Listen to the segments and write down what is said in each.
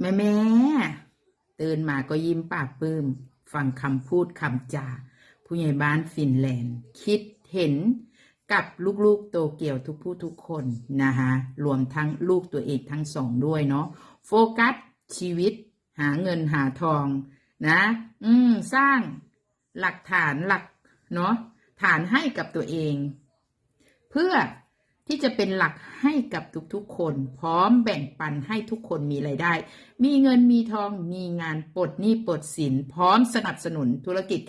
แม่แม่ตื่นมาก็ยิ้มปากปลื้ม ฟังคำพูดคำจา ผู้ใหญ่บ้านฟินแลนด์ คิดเห็นกับลูกๆโตเกียวทุกผู้ทุกคนนะคะรวมทั้งลูกตัวเองทั้งสองด้วยเนาะโฟกัสชีวิต หาเงินหาทองนะ อืม สร้างหลักฐานหลักเนาะฐานให้กับตัวเอง เพื่อ ที่จะเป็นหลักให้กับทุกๆคน พร้อมแบ่งปันให้ทุกคนมีไรายได้ มีเงินมีทองมีงานปลดหนี้ปลดสิน พร้อมสนับสนุนธุรกิจ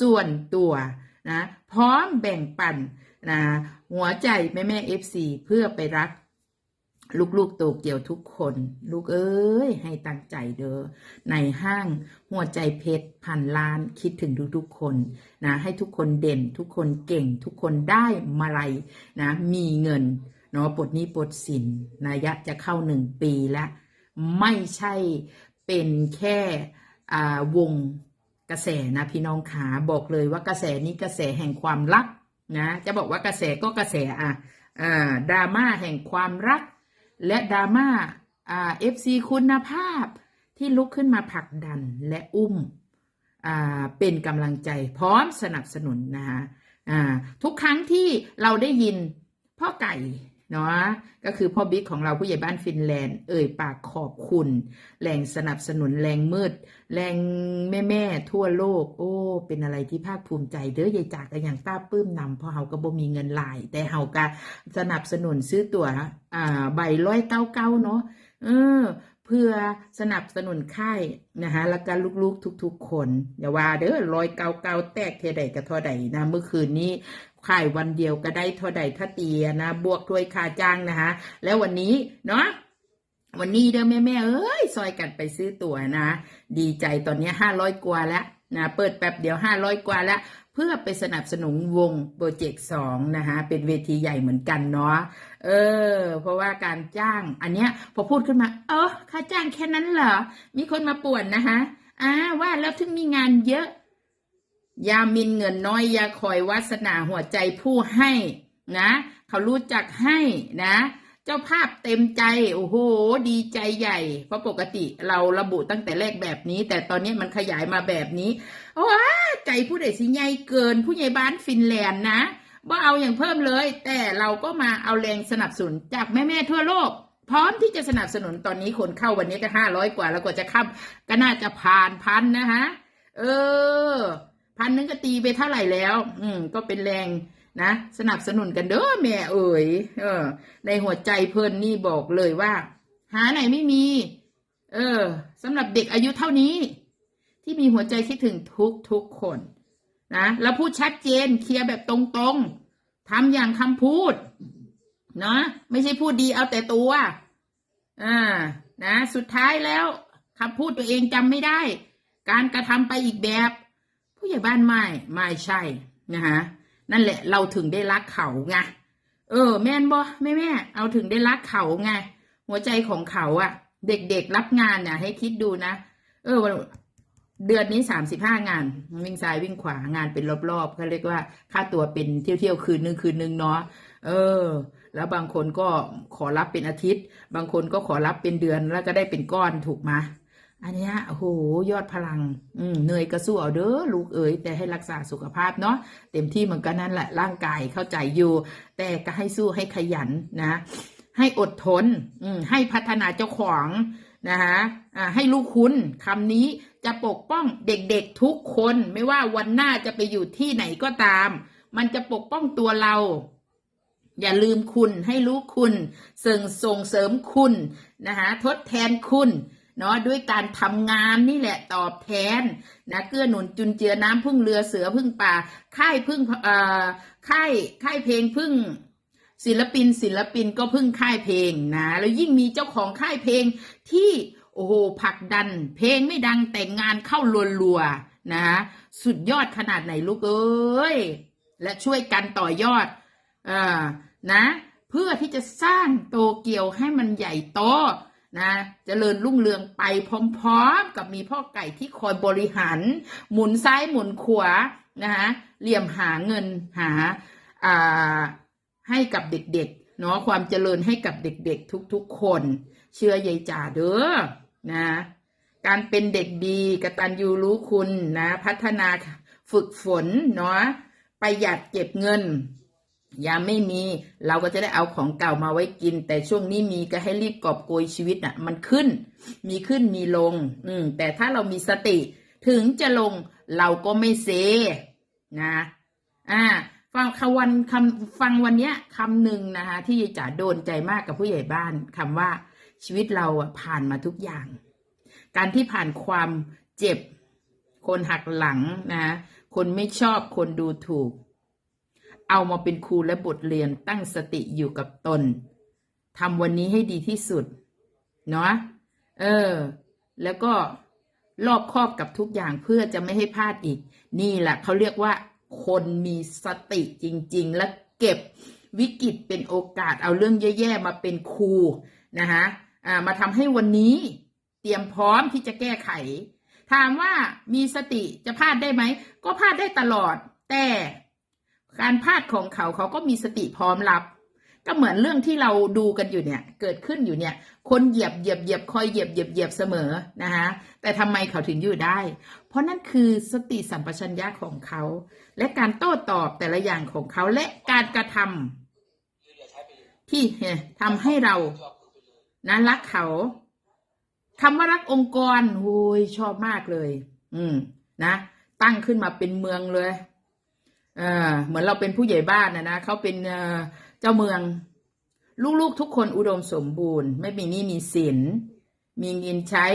ส่วนตัวนะพร้อมแบ่งปันนะหัวใจแม่แม่เอฟซีเพื่อไปรัก ลูกๆโตเกียวทุกคน ลูกเอ้ย ให้ตั้งใจเด้อในห้างหัวใจเพชรพันล้านคิดถึงทุกๆคนนะให้ทุกคนเด่นทุกคนเก่งทุกคนได้มาลัยนะ มีเงินเนาะปลดหนี้ปลดสินนายะจะเข้าหนึ่งปีแล้ว ไม่ใช่เป็นแค่อ่าวงกระแสนะพี่น้องขาบอกเลยว่ากระแสนี้กระแสแห่งความรักนะจะบอกว่ากระแสก็กระแสอะอ่าดราม่าแห่งความรัก และดราม่าเอฟซีคุณภาพที่ลุกขึ้นมาผลักดันและอุ้มเป็นกำลังใจพร้อมสนับสนุนนะคะทุกครั้งที่เราได้ยินพ่อไก่ เนาะก็คือพ่อบิ๊กของเราผู้ใหญ่บ้านฟินแลนด์ เอ่ยปากขอบคุณ แรงสนับสนุนแรงมืด แรงแม่แม่ๆทั่วโลก โอ้ เป็นอะไรที่ภาคภูมิใจเด้อยายจากก็อย่างต้าปลื้มนำพราะเฮาก็บ่มีเงินหลาย แต่เฮาก็สนับสนุนซื้อตั๋วอ่าใบร้อยเก้าเก้าเนาะเออเพื่อสนับสนุนค่ายนะคะแล้วก็ลูกๆทุกๆคน อย่าว่าเด้อร้อยเก้าเก้าแตกเทใดก็เท่าใดนะเมื่อคืนนี้ ค่ายวันเดียวก็ได้เท่าใดถ้าเตียนะ บวกด้วยค่าจ้างนะคะแล้ววันนี้เนาะวันนี้เด้อแม่แม่เอ้ยซอยกันไปซื้อตั๋วนะ ดีใจตอนนี้ห้าร้อยกว่าแล้วนะเปิดแป๊บเดียวห้าร้อยกว่าแล้วเพื่อไปสนับสนุนวงโปรเจกต์สองนะคะเป็นเวทีใหญ่เหมือนกันเนาะเออ เพราะว่าการจ้างอันเนี้ยพอพูดขึ้นมา เออค่าจ้างแค่นั้นเหรอ มีคนมาป่วนนะคะอ่าว่าแล้วถึงมีงานเยอะ ยามินเงินน้อยยาคอยวาสนาหัวใจผู้ให้นะ เขารู้จักให้นะ เจ้าภาพเต็มใจ โอ้โห ดีใจใหญ่ เพราะปกติเราระบุตั้งแต่แรกแบบนี้ แต่ตอนนี้มันขยายมาแบบนี้ว้าใจผู้ใดสิใหญ่เกิน ผู้ใหญ่บ้านฟินแลนด์นะว่าเอาอย่างเพิ่มเลย แต่เราก็มาเอาแรงสนับสนุนจากแม่ๆทั่วโลกพร้อมที่จะสนับสนุนตอนนี้คนเข้าวันนี้ก็ห้าร้อยกว่า แล้วก็จะข้าก็น่าจะผ่านพันนะคะเออ พันนึงก็ตีไปเท่าไหร่แล้ว อืม ก็เป็นแรงนะสนับสนุนกันเด้อแม่เอ๋ยเออ ในหัวใจเพิ่นนี่บอกเลยว่า หาไหนไม่มี เออสำหรับเด็กอายุเท่านี้ ที่มีหัวใจคิดถึงทุกทุกคนนะแล้วพูดชัดเจนเคลียร์แบบตรงๆทำอย่างคำพูดเนาะไม่ใช่พูดดีเอาแต่ตัวอ่านะ สุดท้ายแล้วคำพูดตัวเองจำไม่ได้ การกระทำไปอีกแบบ ผู้ใหญ่บ้านไม่ไม่ใช่นะคะนั่นแหละเราถึงได้รักเขาไงเออ แม่นบ่แม่แม่เอาถึงได้รักเขาไงหัวใจของเขาอะเด็กๆรับงานเนี่ยให้คิดดูนะเออวันเดือนนี้สามสิบห้างาน วิ่งซ้ายวิ่งขวางานเป็นรอบๆเขาเรียกว่าค่าตัวเป็นเที่ยวๆคืนนึงคืนนึงเนาะเออ แล้วบางคนก็ขอรับเป็นอาทิตย์ บางคนก็ขอรับเป็นเดือนแล้วก็ได้เป็นก้อนถูกไหม อันนี้โอ้โหยอดพลัง อืมเหนื่อยกระสู้เอาเด้อลูกเอ๋ยแต่ให้รักษาสุขภาพเนาะเต็มที่เหมือนกันนั่นแหละร่างกายเข้าใจอยู่ แต่ก็ให้สู้ให้ขยันนะ ให้อดทน อืมให้พัฒนาเจ้าของนะคะให้ลูกคุณคำนี้จะปกป้องเด็กๆทุกคน ไม่ว่าวันหน้าจะไปอยู่ที่ไหนก็ตาม มันจะปกป้องตัวเรา อย่าลืมคุณให้รู้คุณสริงส่งเสริมคุณนะคะทดแทนคุณ เนาะด้วยการทำงานนี่แหละตอบแทนนะเกื้อหนุนจุนเจือน้ำพึ่งเรือเสือพึ่งป่าค่ายพึ่งเอ่อค่ายค่ายเพลงพึ่งศิลปินศิลปินก็พึ่งค่ายเพลงนะแล้วยิ่งมีเจ้าของค่ายเพลงที่โอ้โหผลักดัน เพลงไม่ดังแต่งงานเข้ารัวๆนะสุดยอดขนาดไหนลูกเอ้ยและช่วยกันต่อยอดอ่านะ เพื่อที่จะสร้างโตเกียวให้มันใหญ่โต นะเจริญรุ่งเรืองไปพร้อมๆ กับมีพ่อไก่ที่คอยบริหาร หมุนซ้ายหมุนขวานะคะเหลี่ยมหาเงินหาอ่าให้กับเด็กๆเนาะความเจริญให้กับเด็กๆทุกๆคน เชื่อยายจ่าเด้อนะการเป็นเด็กดีกตัญญูรู้คุณนะ พัฒนาฝึกฝนเนาะประหยัดเก็บเงิน ยามไม่มีเราก็จะได้เอาของเก่ามาไว้กิน แต่ช่วงนี้มีก็ให้รีบกอบโกยชีวิตน่ะ มันขึ้น มีขึ้นมีลง อืม แต่ถ้าเรามีสติ ถึงจะลงเราก็ไม่เซนะ อ่า ฟังคำวันคำฟังวันเนี้ยคำหนึ่งนะคะ ที่ยายจ๋าโดนใจมากกับผู้ใหญ่บ้านคำว่าชีวิตเราอะผ่านมาทุกอย่าง การที่ผ่านความเจ็บ คนหักหลังนะ คนไม่ชอบคนดูถูก เอามาเป็นครูและบทเรียนตั้งสติอยู่กับตนทำวันนี้ให้ดีที่สุด เนาะเออ แล้วก็รอบครอบกับทุกอย่างเพื่อจะไม่ให้พลาดอีก นี่แหละเขาเรียกว่า คนมีสติจริง ๆ และเก็บวิกฤตเป็นโอกาสเอาเรื่องแย่ๆมาเป็นครูนะคะมาทำให้วันนี้เตรียมพร้อมที่จะแก้ไข ถามว่ามีสติจะพลาดได้ไหม ก็พลาดได้ตลอด แต่ การพลาดของเขาเขาก็มีสติพร้อมรับ ก็เหมือนเรื่องที่เราดูกันอยู่เนี่ย เกิดขึ้นอยู่เนี่ย คนเหยียบเหยียบเหยียบคอยเหยียบเหยียบเหยียบเสมอนะคะแต่ทำไมเขาถึงอยู่ได้ เพราะนั่นคือสติสัมปชัญญะของเขา และการโต้ตอบแต่ละอย่างของเขาและการกระทำที่ทำให้เรานะรักเขาคำว่ารักองค์กรโอ้ยชอบมากเลย อืม นะ ตั้งขึ้นมาเป็นเมืองเลย เออเหมือนเราเป็นผู้ใหญ่บ้านนะนะเขาเป็นเจ้าเมือง ลูกๆทุกคนอุดมสมบูรณ์ ไม่มีหนี้มีสิน มีเงินใช้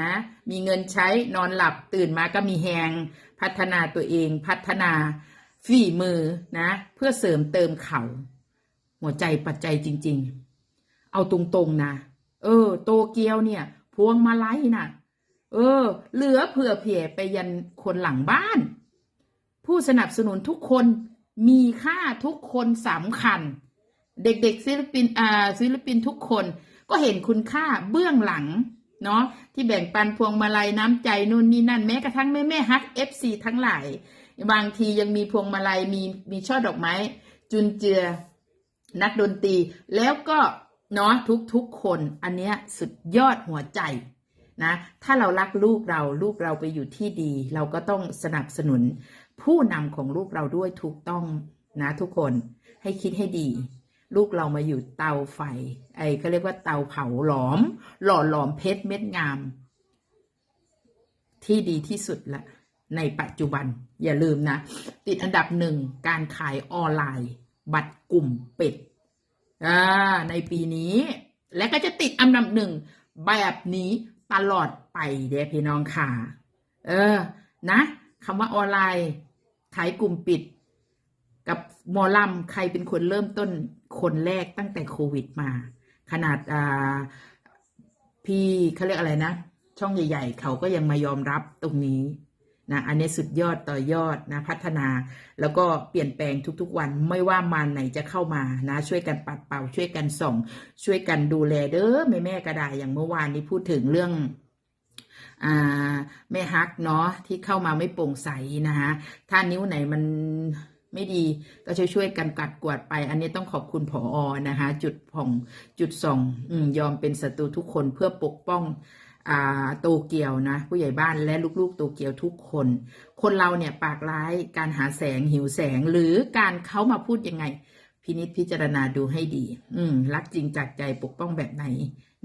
นะ มีเงินใช้นอนหลับตื่นมาก็มีแหงพัฒนาตัวเอง พัฒนาฝีมือนะ เพื่อเสริมเติมเขา หัวใจปัจจัยจริง ๆ เอาตรงๆนะ เออ โตเกียวเนี่ย พวงมาลัยน่ะ เออ เหลือเผื่อเผื่อไปยันคนหลังบ้าน ผู้สนับสนุนทุกคนมีค่าทุกคนสำคัญ เด็กๆศิลปินอ่าศิลปินทุกคนก็เห็นคุณค่าเบื้องหลังเนาะที่แบ่งปันพวงมาลัยน้ำใจนู่นนี่นั่นแม้กระทั่งแม่แม่ฮักเอฟซีทั้งหลายบางทียังมีพวงมาลัยมีมีช่อดอกไม้ จุนเจือนักดนตรี แล้วก็เนาะทุกๆคน อันเนี้ยสุดยอดหัวใจนะ ถ้าเรารักลูกเราลูกเราไปอยู่ที่ดี เราก็ต้องสนับสนุน ผู้นำของลูกเราด้วยถูกต้องนะทุกคนให้คิดให้ดี ลูกเรามาอยู่เตาไฟ ไอ้เขาเรียกว่าเตาเผาหลอม หล่อหลอมเพชรเม็ดงาม ที่ดีที่สุดละในปัจจุบันอย่าลืมนะ ติดอันดับหนึ่งการขายออนไลน์ บัตรกลุ่มเป็ดอ่าในปีนี้ และก็จะติดอันดับหนึ่งแบบนี้ตลอดไปเด้พี่น้องค่ะ เออ นะ คำว่าออนไลน์ ขายกลุ่มปิด กับมอลำใครเป็นคนเริ่มต้นคนแรกตั้งแต่โควิดมา ขนาดอ่าพี่เขาเรียกอะไรนะ ช่องใหญ่ ๆ เขาก็ยังมายอมรับตรงนี้นะอันนี้สุดยอดต่อยอดนะพัฒนาแล้วก็เปลี่ยนแปลงทุกๆวันไม่ว่ามานไหนจะเข้ามานะช่วยกันปัดเป่าช่วยกันส่ง ช่วยกันดูแลเด้อแม่แม่ก็ได้อย่างเมื่อวานนี้พูดถึงเรื่อง แม่ฮักเนาะที่เข้ามาไม่โปร่งใสนะคะถ้านิ้วไหนมันไม่ดีก็ช่วยช่วยกันกัดกวาดไป อันนี้ต้องขอบคุณผออนะคะ จุดผ่องจุดส่องอยอมเป็นศัตรูทุกคนเพื่อปกป้องโตเกียวนะ ผู้ใหญ่บ้านและลูกๆโตเกียวทุกคน คนเราเนี่ยปากร้ายการหาแสงหิวแสงหรือการเขามาพูดยังไง พินิจพิจารณาดูให้ดี อืมรักจริงจากใจปกป้องแบบไหน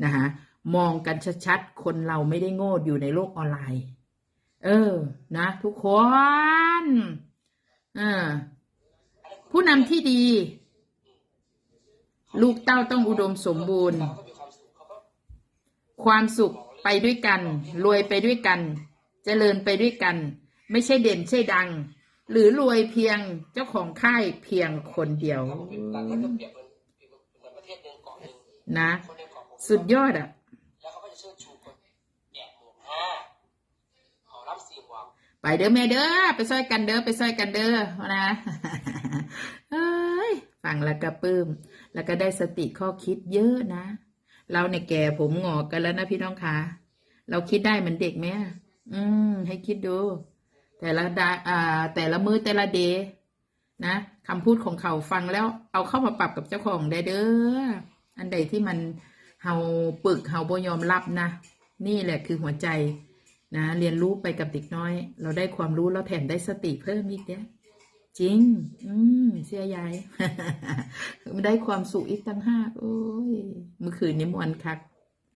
นะคะ มองกันชัดๆ คนเราไม่ได้โง่อยู่ในโลกออนไลน์ เออ นะ ทุกคนเออผู้นำที่ดี ลูกเต้าต้องอุดมสมบูรณ์ ความสุขไปด้วยกัน รวยไปด้วยกันเจริญไปด้วยกัน ไม่ใช่เด่นใช่ดัง หรือรวยเพียงเจ้าของค่ายเพียงคนเดียวต่างก็จะเปรียบเหมือนเหมือนประเทศหนึ่งเกาะหนึ่งนะคนในเกาะหมู่สุดยอดอะ แล้วเขาก็จะเชิดชูคนแปดหมื่นห้าเขารับสี่หวัง ไปเด้อแม่เด้อไปซอยกันเด้อไปซอยกันเด้อนะเอ้ยฟังแล้วก็ปลื้มแล้วก็ได้สติข้อคิดเยอะนะ เราเนี่ยแก่ผมงอกกันแล้วนะพี่น้องคะเราคิดได้เหมือนเด็กไหมอะอืม ให้คิดดู แต่ละดาอ่า แต่ละมือแต่ละเดย์นะคำพูดของเขาฟังแล้วเอาเข้ามาปรับกับเจ้าของได้เด้ออันใดที่มันเฮาปึกเฮาบ่ยอมรับนะ นี่แหละคือหัวใจ นะเรียนรู้ไปกับเด็กน้อย เราได้ความรู้แล้วแถมได้สติเพิ่มอีกเนี่ยจริง อืมเสียยายได้ความสุขอีกตั้งห้าโอ้ยเมื่อคืนนี้มวนคัก